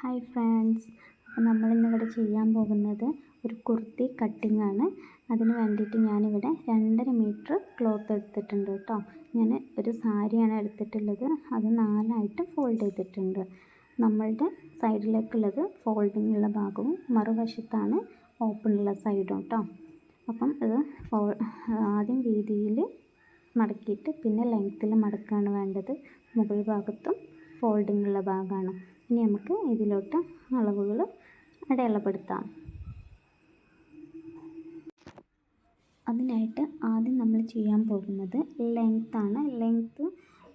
Hi friends അപ്പോൾ നമ്മളിന്നിവിടെ ചെയ്യാൻ പോകുന്നത് ഒരു കുർത്തി കട്ടിംഗ് ആണ്. അതിന് വേണ്ടിയിട്ട് ഞാനിവിടെ രണ്ടര മീറ്റർ ക്ലോത്ത് എടുത്തിട്ടുണ്ട് കേട്ടോ. ഞാൻ ഒരു സാരിയാണ് എടുത്തിട്ടുള്ളത്. അത് നാലായിട്ട് ഫോൾഡ് ചെയ്തിട്ടുണ്ട്. നമ്മളുടെ സൈഡിലേക്കുള്ളത് ഫോൾഡിംഗ് ഉള്ള ഭാഗവും മറുവശത്താണ് ഓപ്പൺ ഉള്ള സൈഡും കേട്ടോ. അപ്പം ഇത് ആദ്യം രീതിയിൽ മടക്കിയിട്ട് പിന്നെ ലെങ്ത്തിൽ മടക്കുകയാണ് വേണ്ടത്. മുകൾ ഭാഗത്തും ഫോൾഡിംഗ് ഉള്ള ഭാഗമാണ്. ഇനി നമുക്ക് ഇതിലോട്ട് അളവുകൾ അടയാളപ്പെടുത്താം. അതിനായിട്ട് ആദ്യം നമ്മൾ ചെയ്യാൻ പോകുന്നത് ലെങ്ത്താണ് ലെങ്ത്ത്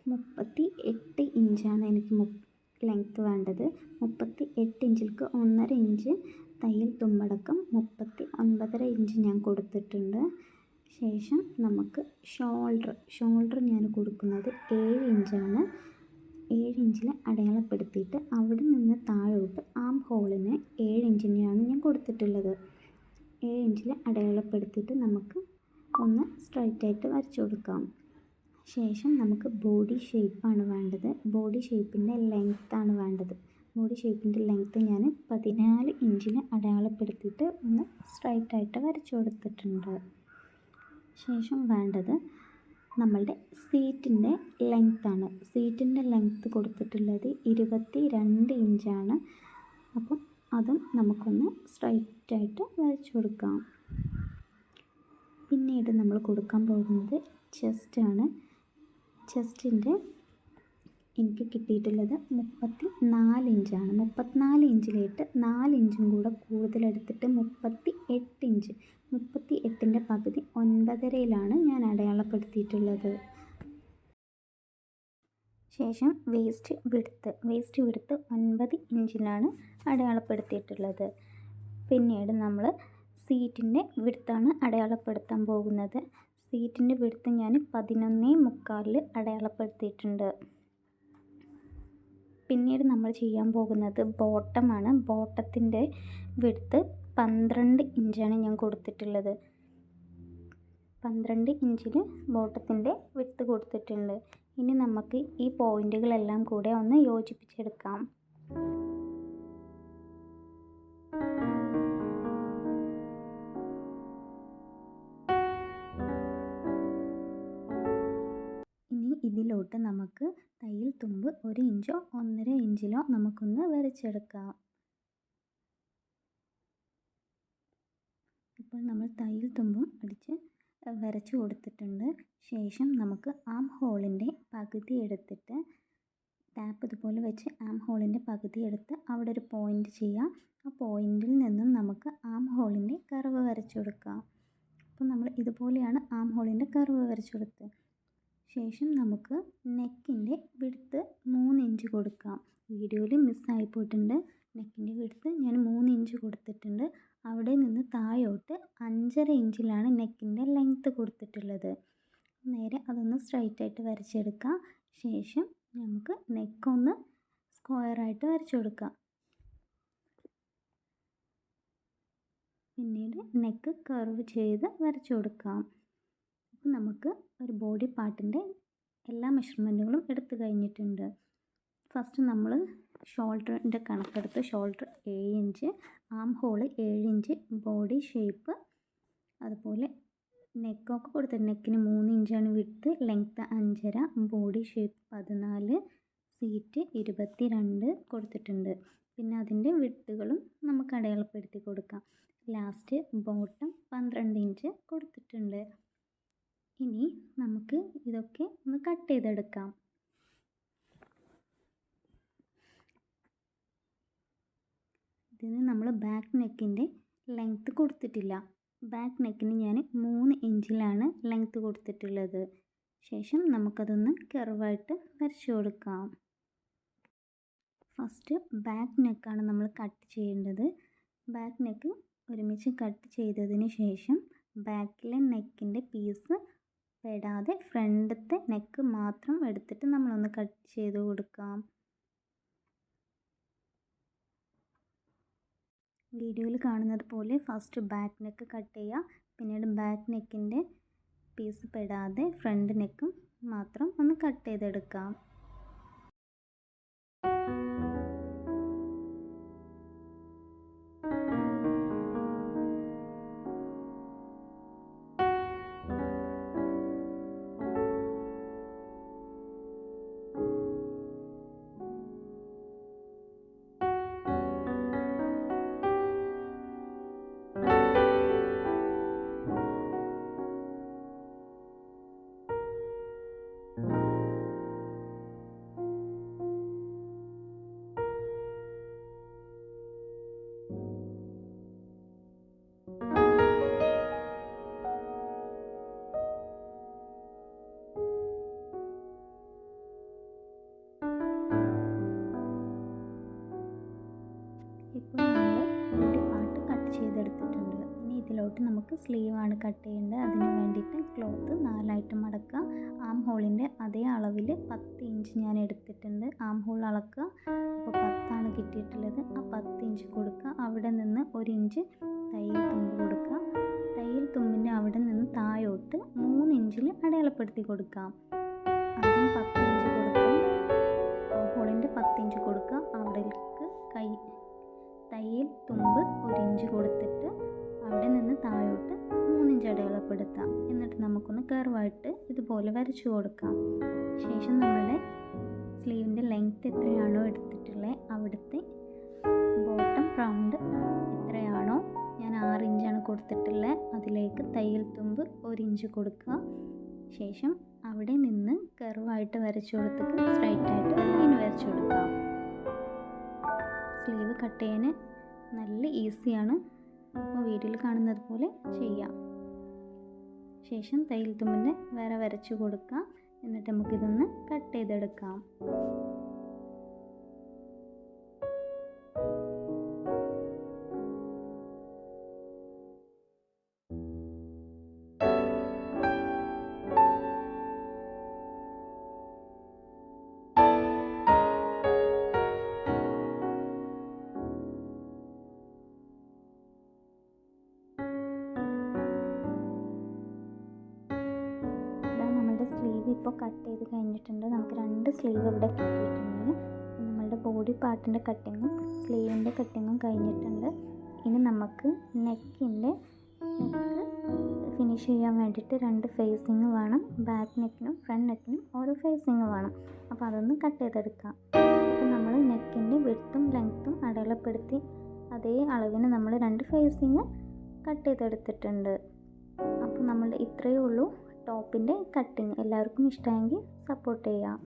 മുപ്പത്തി എട്ട് ഇഞ്ചാണ് എനിക്ക് മു ലെങ്ത്ത് വേണ്ടത്. മുപ്പത്തി എട്ട് ഇഞ്ചിൽക്ക് ഒന്നര ഇഞ്ച് തയ്യൽ തുമ്പടക്കം മുപ്പത്തി ഒൻപതര ഇഞ്ച് ഞാൻ കൊടുത്തിട്ടുണ്ട്. ശേഷം നമുക്ക് ഷോൾഡർ ഷോൾഡർ ഞാൻ കൊടുക്കുന്നത് ഏഴ് ഇഞ്ചാണ് ഏഴ് ഇഞ്ചിൽ അടയാളപ്പെടുത്തിയിട്ട് അവിടെ നിന്ന് താഴോട്ട് ആം ഹോളിന് ഏഴ് ഇഞ്ചിനെയാണ് ഞാൻ കൊടുത്തിട്ടുള്ളത്. ഏഴ് ഇഞ്ചിൽ അടയാളപ്പെടുത്തിയിട്ട് നമുക്ക് ഒന്ന് സ്ട്രൈറ്റായിട്ട് വരച്ചു കൊടുക്കാം. ശേഷം നമുക്ക് ബോഡി ഷേപ്പാണ് വേണ്ടത്. ബോഡി ഷേപ്പിന്റെ ലെങ്ത്താണ് വേണ്ടത്. ബോഡി ഷേപ്പിന്റെ ലെങ്ത്ത് ഞാൻ പതിനാല് ഇഞ്ചിന് അടയാളപ്പെടുത്തിയിട്ട് ഒന്ന് സ്ട്രൈറ്റായിട്ട് വരച്ചു കൊടുത്തിട്ടുണ്ട്. ശേഷം വേണ്ടത് നമ്മളുടെ സീറ്റിന്റെ ലെങ്ത്താണ് സീറ്റിന്റെ ലെങ്ത്ത് കൊടുത്തിട്ടുള്ളത് ഇരുപത്തി രണ്ട് ഇഞ്ചാണ് അപ്പം അതും നമുക്കൊന്ന് സ്ട്രൈറ്റായിട്ട് വരച്ചു കൊടുക്കാം. പിന്നീട് നമ്മൾ കൊടുക്കാൻ പോകുന്നത് ചെസ്റ്റാണ് ചെസ്റ്റിന്റെ എനിക്ക് കിട്ടിയിട്ടുള്ളത് മുപ്പത്തി നാല് ഇഞ്ചാണ് മുപ്പത്തിനാല് ഇഞ്ചിലേക്ക് നാല് ഇഞ്ചും കൂടെ കൂടുതലെടുത്തിട്ട് മുപ്പത്തി എട്ട് ഇഞ്ച് മുപ്പത്തി എട്ടിന്റെ പകുതി ഒൻപതരയിലാണ് ഞാൻ അടയാളപ്പെടുത്തിയിട്ടുള്ളത്. ശേഷം വേസ്റ്റ് വിടുത്ത് വേസ്റ്റ് വിടുത്ത് ഒൻപത് ഇഞ്ചിലാണ് അടയാളപ്പെടുത്തിയിട്ടുള്ളത്. പിന്നീട് നമ്മൾ സീറ്റിന്റെ വിടുത്താണ് അടയാളപ്പെടുത്താൻ പോകുന്നത്. സീറ്റിന്റെ വിടുത്ത് ഞാൻ പതിനൊന്നേ മുക്കാലിൽ അടയാളപ്പെടുത്തിയിട്ടുണ്ട്. പിന്നീട് നമ്മൾ ചെയ്യാൻ പോകുന്നത് ബോട്ടമാണ്. ബോട്ടത്തിന്റെ വിടുത്ത് പന്ത്രണ്ട് ഇഞ്ചാണ് ഞാൻ കൊടുത്തിട്ടുള്ളത്. പന്ത്രണ്ട് ഇഞ്ചിൽ ബോട്ടത്തിന്റെ വിട്ട് കൊടുത്തിട്ടുണ്ട്. ഇനി നമുക്ക് ഈ പോയിന്റുകളെല്ലാം കൂടെ ഒന്ന് യോജിപ്പിച്ചെടുക്കാം. ഇനി ഇതിലോട്ട് നമുക്ക് തയ്യൽ തുമ്പ് ഒരു ഇഞ്ചോ ഒന്നര ഇഞ്ചിലോ നമുക്കൊന്ന് വരച്ചെടുക്കാം. ഇപ്പോൾ നമ്മൾ തയ്യൽ തുമ്പും അടിച്ച് വരച്ചു കൊടുത്തിട്ടുണ്ട്. ശേഷം നമുക്ക് ആം ഹോളിന്റെ പകുതി എടുത്തിട്ട് ടാപ്പ് ഇതുപോലെ വെച്ച് ആം ഹോളിന്റെ പകുതി എടുത്ത് അവിടെ ഒരു പോയിന്റ് ചെയ്യാം. ആ പോയിന്റിൽ നിന്നും നമുക്ക് ആം ഹോളിന്റെ കർവ് വരച്ചു കൊടുക്കാം. അപ്പോൾ നമ്മൾ ഇതുപോലെയാണ് ആം ഹോളിന്റെ കർവ് വരച്ചു കൊടുത്തത്. ശേഷം നമുക്ക് നെക്കിന്റെ വിടുത്ത് മൂന്ന് ഇഞ്ച് കൊടുക്കാം. വീഡിയോയിൽ മിസ്സായി പോയിട്ടുണ്ട്. നെക്കിന്റെ വിഡ്ത്ത് ഞാൻ മൂന്ന് ഇഞ്ച് കൊടുത്തിട്ടുണ്ട്. അവിടെ നിന്ന് താഴോട്ട് അഞ്ചര ഇഞ്ചിലാണ് നെക്കിന്റെ ലെങ്ത്ത് കൊടുത്തിട്ടുള്ളത്. നേരെ അതൊന്ന് സ്ട്രൈറ്റ് ആയിട്ട് വരച്ചെടുക്കാം. ശേഷം നമുക്ക് നെക്കൊന്ന് സ്ക്വയറായിട്ട് വരച്ചു കൊടുക്കാം. പിന്നീട് നെക്ക് കർവ് ചെയ്ത് വരച്ചു കൊടുക്കാം. അപ്പോൾ നമുക്ക് ഒരു ബോഡി പാർട്ടിന്റെ എല്ലാ മെഷർമെന്റുകളും എടുത്തു കഴിഞ്ഞിട്ടുണ്ട്. ഫസ്റ്റ് നമ്മൾ ഷോൾഡറിന്റെ കണക്കെടുത്ത് ഷോൾഡർ ഏഴ് ഇഞ്ച് ആം ഹോൾ ഏഴ് ഇഞ്ച് ബോഡി ഷേപ്പ് അതുപോലെ നെക്കൊക്കെ കൊടുത്ത് നെക്കിന് മൂന്ന് ഇഞ്ചാണ് വിട്ട് ലെങ്ത്ത് അഞ്ചര ബോഡി ഷേപ്പ് പതിനാല് സീറ്റ് ഇരുപത്തി രണ്ട് കൊടുത്തിട്ടുണ്ട്. പിന്നെ അതിന്റെ വിട്ടുകളും നമുക്ക് അടയാളപ്പെടുത്തി കൊടുക്കാം. ലാസ്റ്റ് ബോട്ടം പന്ത്രണ്ട് ഇഞ്ച് കൊടുത്തിട്ടുണ്ട്. ഇനി നമുക്ക് ഇതൊക്കെ ഒന്ന് കട്ട് ചെയ്തെടുക്കാം. ഇതിന് നമ്മൾ ബാക്ക് നെക്കിന്റെ ലെങ്ത്ത് കൊടുത്തിട്ടില്ല. ബാക്ക് നെക്കിന് ഞാൻ മൂന്ന് ഇഞ്ചിലാണ് ലെങ്ത്ത് കൊടുത്തിട്ടുള്ളത്. ശേഷം നമുക്കതൊന്ന് കെർവായിട്ട് വരച്ചു കൊടുക്കാം. ഫസ്റ്റ് ബാക്ക് നെക്കാണ് നമ്മൾ കട്ട് ചെയ്യേണ്ടത്. ബാക്ക് നെക്ക് ഒരുമിച്ച് കട്ട് ചെയ്തതിന് ശേഷം ബാക്കിലെ നെക്കിന്റെ പീസ് പെടാതെ ഫ്രണ്ടത്തെ നെക്ക് മാത്രം എടുത്തിട്ട് നമ്മളൊന്ന് കട്ട് ചെയ്ത് കൊടുക്കാം. വീഡിയോയിൽ കാണുന്നത് പോലെ ഫസ്റ്റ് ബാക്ക് നെക്ക് കട്ട് ചെയ്യുക. പിന്നീട് ബാക്ക് നെക്കിന്റെ പീസ് പെടാതെ ഫ്രണ്ട് നെക്കും മാത്രം ഒന്ന് കട്ട് ചെയ്തെടുക്കാം താഴോട്ട് നമുക്ക് സ്ലീവാണ് കട്ട് ചെയ്യേണ്ടത്. അതിന് വേണ്ടിയിട്ട് ക്ലോത്ത് നാലായിട്ട് മടക്കുക. ആം ഹോളിന്റെ അതേ അളവിൽ പത്ത് ഇഞ്ച് ഞാൻ എടുത്തിട്ടുണ്ട്. ആം ഹോൾ അളക്കുക. അപ്പോൾ പത്താണ് കിട്ടിയിട്ടുള്ളത്. ആ പത്ത് ഇഞ്ച് കൊടുക്കുക. അവിടെ നിന്ന് ഒരു ഇഞ്ച് തയ്യൽ തുമ്പ് കൊടുക്കുക. തയ്യൽ തുമ്പിന്റെ അവിടെ നിന്ന് താഴോട്ട് മൂന്ന് ഇഞ്ചിൽ അടയാളപ്പെടുത്തി കൊടുക്കാം. നമുക്കൊന്ന് കർവായിട്ട് ഇതുപോലെ വരച്ചു കൊടുക്കാം. ശേഷം നമ്മുടെ സ്ലീവിന്റെ ലെങ്ത് എത്രയാണോ എടുത്തിട്ടുള്ളത് അവിടുത്തെ ബോട്ടം റൗണ്ട് എത്രയാണോ ഞാൻ ആറ് ഇഞ്ചാണ് കൊടുത്തിട്ടുള്ളത് അതിലേക്ക് തയ്യൽ തുമ്പ് ഒരു ഇഞ്ച് കൊടുക്കുക. ശേഷം അവിടെ നിന്ന് കർവായിട്ട് വരച്ചു കൊടുത്തിട്ട് സ്ട്രൈറ്റ് ആയിട്ട് ലൈൻ വരച്ചു കൊടുക്കാം സ്ലീവ് കട്ട് ചെയ്യാൻ നല്ല ഈസിയാണ് അപ്പോൾ വീഡിയോയിൽ കാണുന്നത് പോലെ ചെയ്യാം. ശേഷം തയ്യൽ തുമ്പിന്റെ വേറെ വരച്ചു കൊടുക്കാം. എന്നിട്ട് നമുക്കിതൊന്ന് കട്ട് ചെയ്തെടുക്കാം. കട്ട് ചെയ്ത് കഴിഞ്ഞിട്ടുണ്ട്. നമുക്ക് രണ്ട് സ്ലീവ് ഇവിടെ കിട്ടിയിട്ടുണ്ട്. നമ്മളുടെ ബോഡി പാർട്ടിന്റെ കട്ടിങ്ങും സ്ലീവിന്റെ കട്ടിങ്ങും കഴിഞ്ഞിട്ടുണ്ട്. ഇനി നമുക്ക് നെക്കിന്റെ നെക്ക് ഫിനിഷ് ചെയ്യാൻ വേണ്ടിയിട്ട് രണ്ട് ഫേസിങ് വേണം. ബാക്ക് നെക്കിനും ഫ്രണ്ട് നെക്കിനും ഓരോ ഫേസിങ് വേണം. അപ്പോൾ അതൊന്ന് കട്ട് ചെയ്തെടുക്കാം. അപ്പോൾ നമ്മൾ നെക്കിന്റെ വിട്ടും ലെങ്ത്തും അടയാളപ്പെടുത്തി അതേ അളവിന് നമ്മൾ രണ്ട് ഫേസിങ് കട്ട് ചെയ്തെടുത്തിട്ടുണ്ട്. അപ്പോൾ നമ്മൾ ഇത്രയേ ഉള്ളൂ. ടോപ്പിന്റെ കട്ടിങ് എല്ലാവർക്കും ഇഷ്ടമായെങ്കിൽ സപ്പോർട്ട് ചെയ്യാം